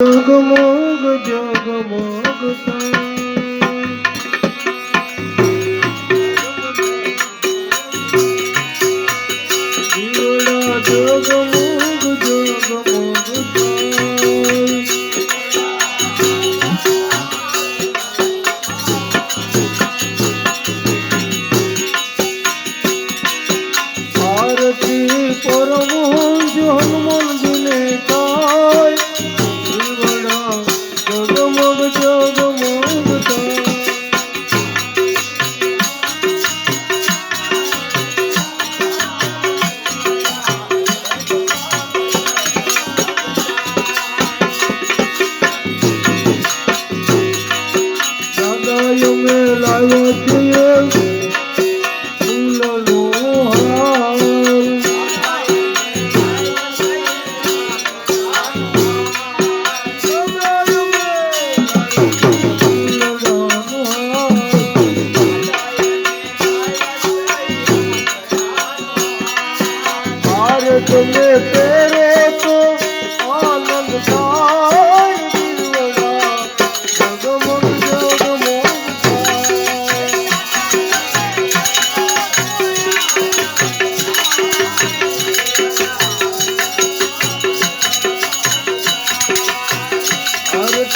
જગમગ જગમગ થાય દીવડા જગમગ જગમગ થાય આરતી પરમો હનુમાન জয়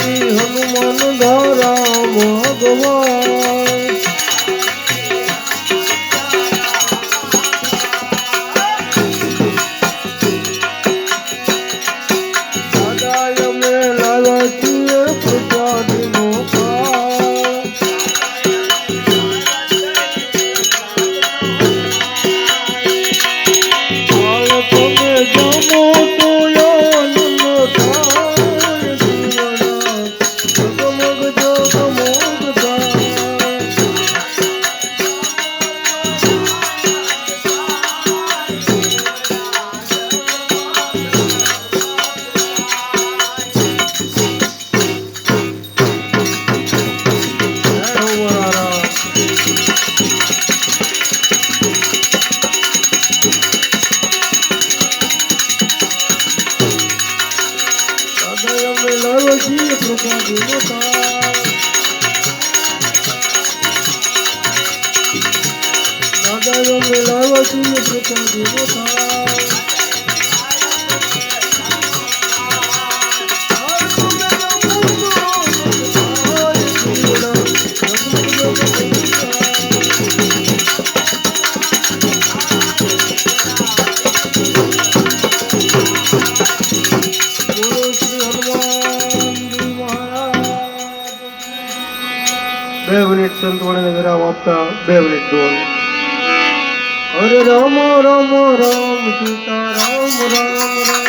આરતી હનુમાન ધારા ભગવાન છીએ પ્રસાદીનો થાળ. દાદા અમે લાવ્યા છીએ બે મિનિટ સંતવાણીને વિરામ આપતા બે મિનિટ જોવાનું હરે રામ રામ રામ સીતા રામ રામ રામ.